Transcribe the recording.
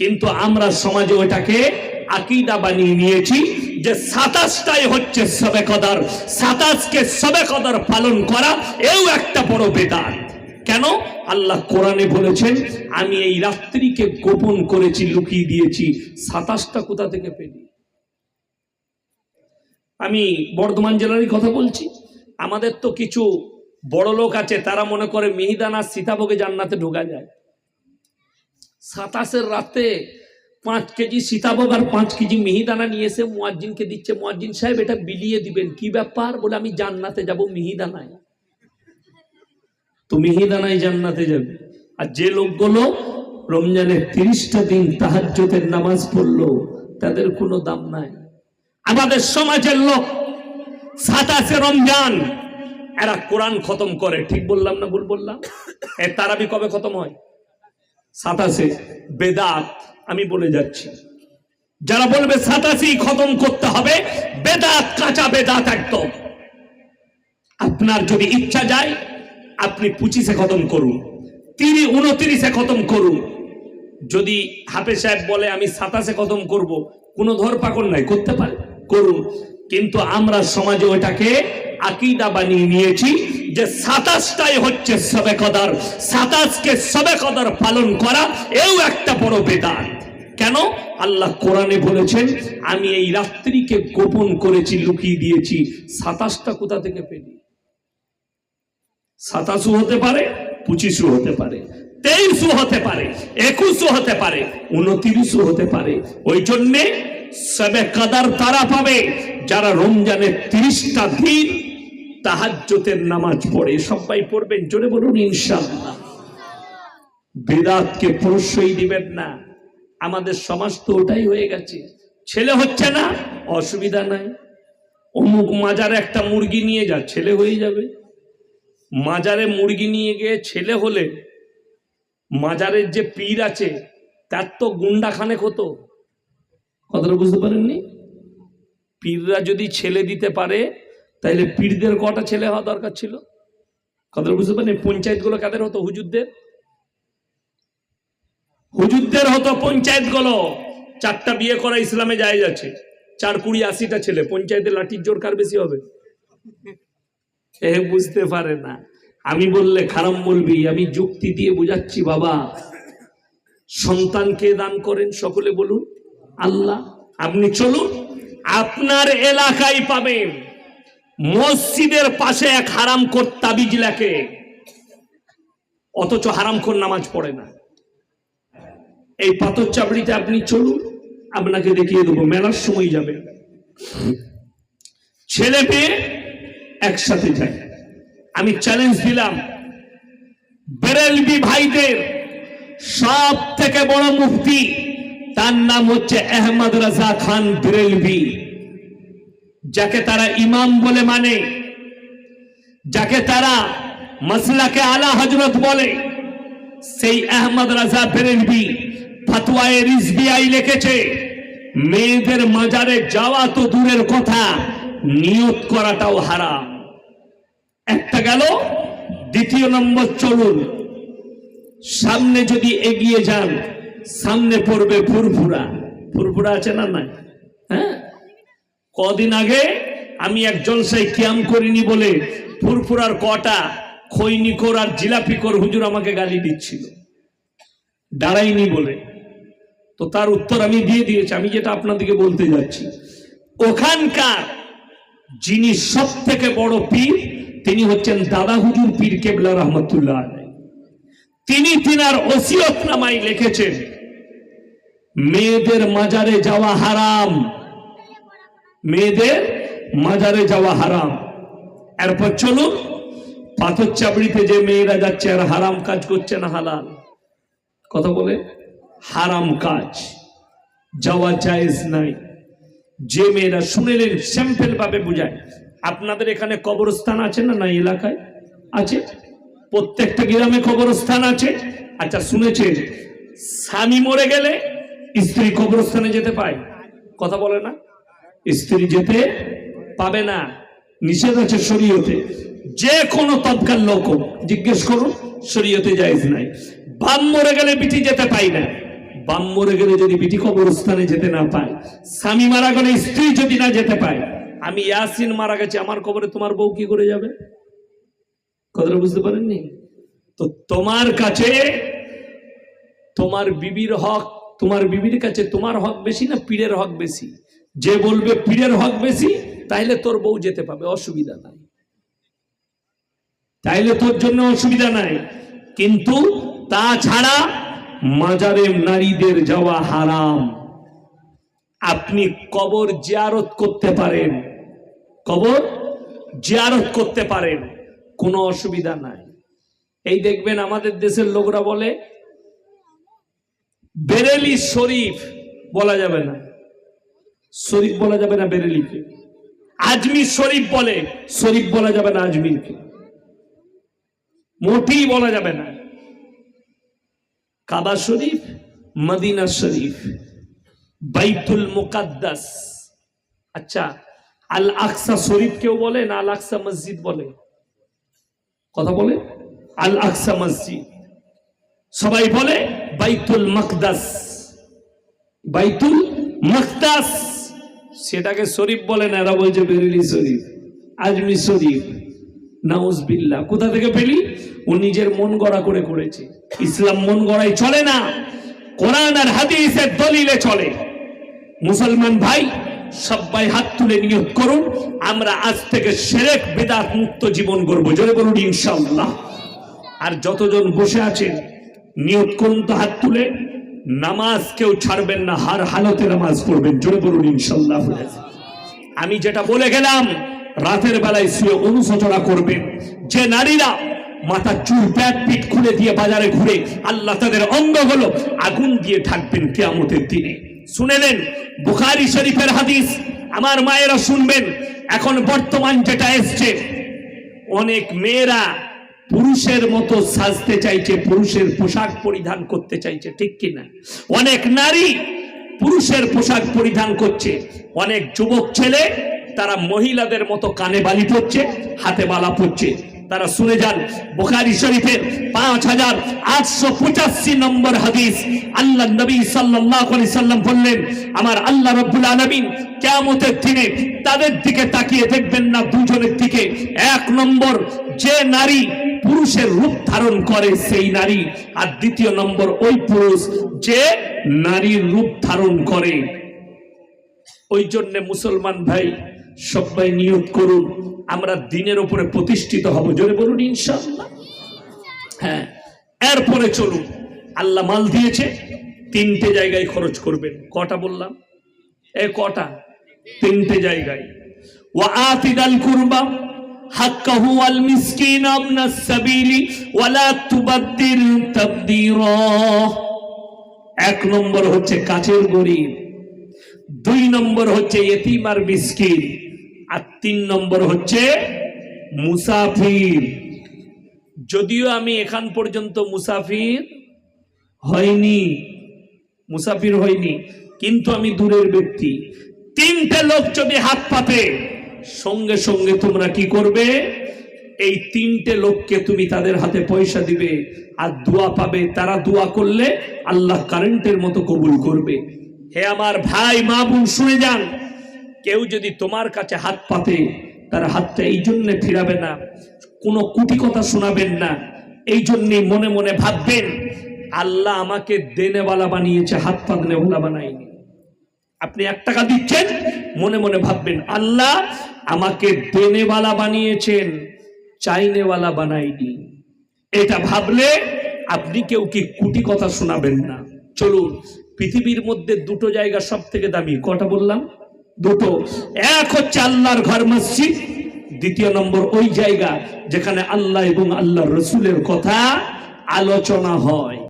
কিন্তু আমরা সমাজে ওটাকে আকিদা বানিয়ে নিয়েছি যে সাতাশটাই হচ্ছে সবে কদর। সাতাশকে সবে কদর পালন করা এও একটা বড় বেদাত। কেন? আল্লাহ কোরআনে বলেছেন, আমি এই রাত্রিকে গোপন করেছি, লুকিয়ে দিয়েছি। সাতাশটা কোথা থেকে পেলি? আমি বর্ধমান জেলারই কথা বলছি। আমাদের তো কিছু বড় লোক আছে, তারা মনে করে মিহিদানা সীতাভোগে জান্নাতে ঢোকা যায়। সাতাশের রাতে পাঁচ কেজি সীতাভোগ আর পাঁচ কেজি মিহিদানা নিয়ে এসে মুয়াজ্জিনকে দিচ্ছে। মুয়াজ্জিন সাহেব, এটা বিলিয়ে দিবেন। কি ব্যাপার? বলে, আমি জান্নাতে যাব মিহিদানায়। তো মিহিদানায় জান্নাতে যাবে। আর যে লোকগুলো রমজানের তিরিশটা দিন তাহাজ্জতের নামাজ পড়ল, তাদের কোনো দাম নাই। আমাদের সমাজের লোক সাতাশে রমজান, এরা কোরআন খতম করে। ঠিক বললাম না ভুল বললাম? এ তারাবি কবে খতম হয়? সাতাশে বেদাত আমি বলে যাচ্ছি। যারা বলবে সাতাশি খতম করতে হবে, বেদাত কাঁচা বেদাত একদম। আপনার যদি ইচ্ছা যায়, আপনি পঁচিশে খতম করুন তিনি উনত্রিশে খতম করুন। যদি হাফে সাহেব বলে, আমি সাতাশে খতম করব, কোনো ধরপাকড় নাই, করতে পারে, করুন। কিন্তু আমরা সমাজে ওটাকে আকিদা বানিয়ে নিয়েছি যে সাতাশটাই হচ্ছে সবে কদর, সাতাশকে সবে কদর পালন করা এও একটা বড় বেদাত। কেন? আল্লাহ কোরআনে বলেছেন, আমি এই রাত্রিকে গোপন করেছি, লুকিয়ে দিয়েছি। সাতাশটা কোথা থেকে পেলি? সাতাশও হতে পারে, পঁচিশও হতে পারে, তেইশও হতে পারে, একুশও হতে পারে, উনত্রিশও হতে পারে। ওই জন্যে সবে কাদার তারা পাবে। যারা রমজানের তিরিশটা দিন তাহাজ্জতের নামাজ পড়ে, সবাই পড়বেন, জোরে বলুন, ইনশাআল্লাহ। বেদাতকে প্রশ্রয় দিবেন না। আমাদের সমাজ তো ওটাই হয়ে গেছে। ছেলে হচ্ছে না, অসুবিধা নাই। অমুক মাজারে একটা মুরগি নিয়ে যা, ছেলে হয়ে যাবে। মাজারে মুরগি নিয়ে গিয়ে ছেলে হলে মাজারের যে পীর আছে, তার তো গুন্ডা খানেক হতো। কথাটা বুঝতে পারেননি? পীররা যদি ছেলে দিতে পারে তাহলে পীরদের কটা ছেলে হওয়া দরকার ছিল? কথাটা বুঝতে পারেন পঞ্চায়েতগুলো কাদের হতো? হুজুরদের? হুজুরদের হতো পঞ্চায়েতগুলো। চারটা বিয়ে করা ইসলামে যায় যাচ্ছে চার কুড়ি আশিটা ছেলে। পঞ্চায়েতে লাঠির জোর কার বেশি হবে? এ বুঝতে পারে না। আমি বললে খারাপ বলবি, আমি যুক্তি দিয়ে বুঝাচ্ছি বাবা। সন্তানকে দান করেন সকলে বলুন? আল্লাহ। আপনি চলুন। আপনার এলাকায় পাবেন। মসজিদের পাশে এক হারাম কর তাবিজ লেখে। অথচ হারাম খোর নামাজ পড়ে না। এই পাথর চাপড়িতে আপনি চলুন, আপনাকে দেখিয়ে দেবো, মেলার সময় যাবে। ছেলে মেয়ে একসাথে যায়। আমি চ্যালেঞ্জ দিলাম বেরেলবি ভাইদের সব থেকে বড় মুক্তি তার নাম হচ্ছে আহমদ রাজা খান বেরেলবি। যাকে তারা ইমাম বলে মানে যাকে তারা মসলাকে আলা হজরত বলে, সেই আহমদ রাজা বেরেলবি ফতোয়ায়ে রিজবিআই লিখেছে, মেয়েদের মাজারে যাওয়া তো দূরের কথা, নিয়ত করাটাও হারা একটা গেল, দ্বিতীয় নম্বর চলুন। সামনে যদি এগিয়ে যান, সামনে পড়বে ফুরফুরা। ফুরফুরা আছে না নাই? হ্যাঁ? কদিন আগে আমি একজন সেই ক্যাম করিনি বলে ফুরফুরার কটা খৈনিকর আর জিলাপিকর হুজুর আমাকে গালি দিচ্ছিল। দাঁড়াইনি বলে। তো তার উত্তর আমি দিয়ে দিয়েছি, আমি যেটা আপনাদেরকে বলতে যাচ্ছি। ওখানকার যিনি সব থেকে বড় পীর, তিনি হচ্ছেন দাদা হুজুর পীর কেবলা রহমতুল্লাহ তিনি তিনার ওসিয়ত নামাই লিখেছেন, মেয়েদের মাজারে যাওয়া হারাম। মেয়েদের মাজারে যাওয়া হারাম। এরপর চলুন পাথর চাপড়িতে যে মেয়েরা যাচ্ছে আর হারাম কাজ করছে না হালাল? কথা বলে, হারাম কাজ। যাওয়া জায়েজ নাই। যে মেয়েরা শুনেলেন স্যাম্পেল ভাবে বুঝায়। আপনাদের এখানে কবরস্থান আছে না না এলাকায়? আছে। প্রত্যেকটা গ্রামে কবরস্থান আছে। আচ্ছা শুনেছেন, স্বামী মরে গেলে স্ত্রী কবরস্থানে যেতে পায়? কথা বলে না? স্ত্রী যেতে পাবে না। নিষেধ আছে শরীয়তে। যে কোনো তৎকাল লোক জিজ্ঞেস করুন, শরীয়তে জায়েজ নাই। বাপ মরে গেলে বিটি যেতে পাই না। বাম মরে গেলে যদি বিটি কবরস্থানে যেতে না পায়, স্বামী মারা গেলে স্ত্রী যদি না যেতে পায়, আমি ইয়াসিন মারা গেছে, আমার কবরে তোমার বউ কি করে যাবে? কথাটা বুঝতে পারেননি? তো তোমার কাছে তোমার বিবির হক, তোমার বিবির কাছে তোমার হক বেশি না পীরের হক বেশি? যে বলবে পীরের হক বেশি, তাইলে তোর বউ যেতে পাবে অসুবিধা নাই। তাইলে তোর জন্য অসুবিধা নাই। কিন্তু তাছাড়া মাজারে নারীদের যাওয়া হারাম। আপনি কবর জিয়ারত করতে পারেন। কবর জিয়ারত করতে পারেন, কোনো অসুবিধা নাই। এই দেখবেন আমাদের দেশের লোকরা বলে, বেরেলি শরীফ বলা যাবে না। শরীফ বলা যাবে না বেরেলিকে? আজমির শরীফ বলে, শরীফ বলা যাবে না আজমিরকে। মোটেই বলা যাবে না। কাবা শরীফ, মদিনা শরীফ, বাইতুল মুকাদ্দাস। আচ্ছা আল আকসা শরীফ কেউ বলে না আল আকসা মসজিদ বলে? কথা বলে? আল আকসা মসজিদ। সবাই বলে বাইতুল মকদাস। বাইতুল মকদাস। সেটাকে শরীফ বলে না, এরা বলছে বেরেলি শরীফ, আজমি শরীফ, নাউজবিল্লা। কোথা থেকে পেলি? ও নিজের মন গড়া করে করেছে। ইসলাম মন গড়াই চলে না, কোরআন আর হাদিসের দলিলে চলে। মুসলমান ভাই, সবাই হাত তুলে নিয়োগ করুন, আমরা আজ থেকে সেরেক বেদাত মুক্ত জীবন করব জোরে বলুন, ইনশাআল্লাহ। আর যতজন বসে আছেন, নিয়োগ করুন তো হাত তুলে। নামাজ কেউ ছাড়বেন না, হার হালতে নামাজ পড়বেন, জোরে বলুন ইনশাআল্লাহ আমি যেটা বলে গেলাম, রাতের বেলায় শুয়ে অনুশোচনা করবেন। যে নারীরা মাথা চুল প্যাট পিট খুলে দিয়ে বাজারে ঘুরে আল্লাহ তাদের অঙ্গগুলো আগুন দিয়ে থাকবেন কেয়ামতের দিনে। শুনেলেন বুখারি শরীফের হাদিস, আমার মায়েরা শুনবেন। এখন বর্তমান যেটা এসছে, অনেক মেয়েরা পুরুষের মতো সাজতে চাইছে, পুরুষের পোশাক পরিধান করতে চাইছে, ঠিক কিনা? অনেক নারী পুরুষের পোশাক পরিধান করছে। অনেক যুবক ছেলে, তারা মহিলাদের মতো কানে বালি পড়ছে হাতে বালা পড়ছে তারা শুনে যান। বুখারী শরীফের পাঁচ হাজার আটশো পঁচাশি নম্বর হাদিস। আল্লাহ নবী সাল্লাল্লাহু সাল্লাম বললেন, আমার আল্লাহ রব্বুল আলামিন কিয়ামতের দিনে তাদের দিকে তাকিয়ে দেখবেন না দুজনের দিকে। এক নম্বর, যে নারী পুরুষের রূপ ধারণ করে সেই নারী। আর দ্বিতীয় নম্বর, ওই পুরুষ যে নারীর রূপ ধারণ করে। ওই জন্য মুসলমান ভাই সবাই নিয়োগ করুন। আমরা দিনের উপরে প্রতিষ্ঠিত হব। জোরে বলুন, ইনশাআল্লাহ। হ্যাঁ এরপরে চলুন। আল্লাহ মাল দিয়েছে, তিনটে জায়গায় খরচ করবেন। কটা বললাম? এ কটা? তিনটে জায়গায়। কুরবা আল সাবিলি ওয়ালা এক নম্বর হচ্ছে কাছের গরিব, দুই নম্বর হচ্ছে এতিম আর মিসকিন। আর তিন নম্বর হচ্ছে মুসাফির। যদিও আমি এখান পর্যন্ত মুসাফির হয়নি মুসাফির হয়নি, কিন্তু আমি দূরের ব্যক্তি। তিনটে লোক যদি হাত পাতে, সঙ্গে সঙ্গে তোমরা কি করবে? এই তিনটে লোককে তুমি তাদের হাতে পয়সা দিবে আর দোয়া পাবে। তারা দোয়া করলে আল্লাহ কারেন্টের মতো কবুল করবে। হে আমার ভাই, মা, বোন, শুনে যান। কেউ যদি তোমার কাছে হাত পাতে, তার হাতটা এই জন্যে ফিরাবে না। কোনো কুটি কথা শোনাবেন না। এই জন্যে মনে মনে ভাববেন, আল্লাহ আমাকে দেনেওয়ালা বানিয়েছে, হাত পাতনেওয়ালা বানায়নি। আপনি এক টাকা দিচ্ছেন, মনে মনে ভাববেন, আল্লাহ আমাকে দেনেওয়ালা বানিয়েছেন, চাইনেওয়ালা বানাইনি এটা ভাবলে আপনি কেউ কি কুটি কথা শোনাবেন না। চলুন, পৃথিবীর মধ্যে দুটো জায়গা সব থেকে দামি। কটা বললাম? দুটো। এক হচ্ছে আল্লাহর ঘর মসজিদ, দ্বিতীয় নম্বর ওই জায়গা যেখানে আল্লাহ এবং আল্লাহর রসুলের কথা আলোচনা হয়।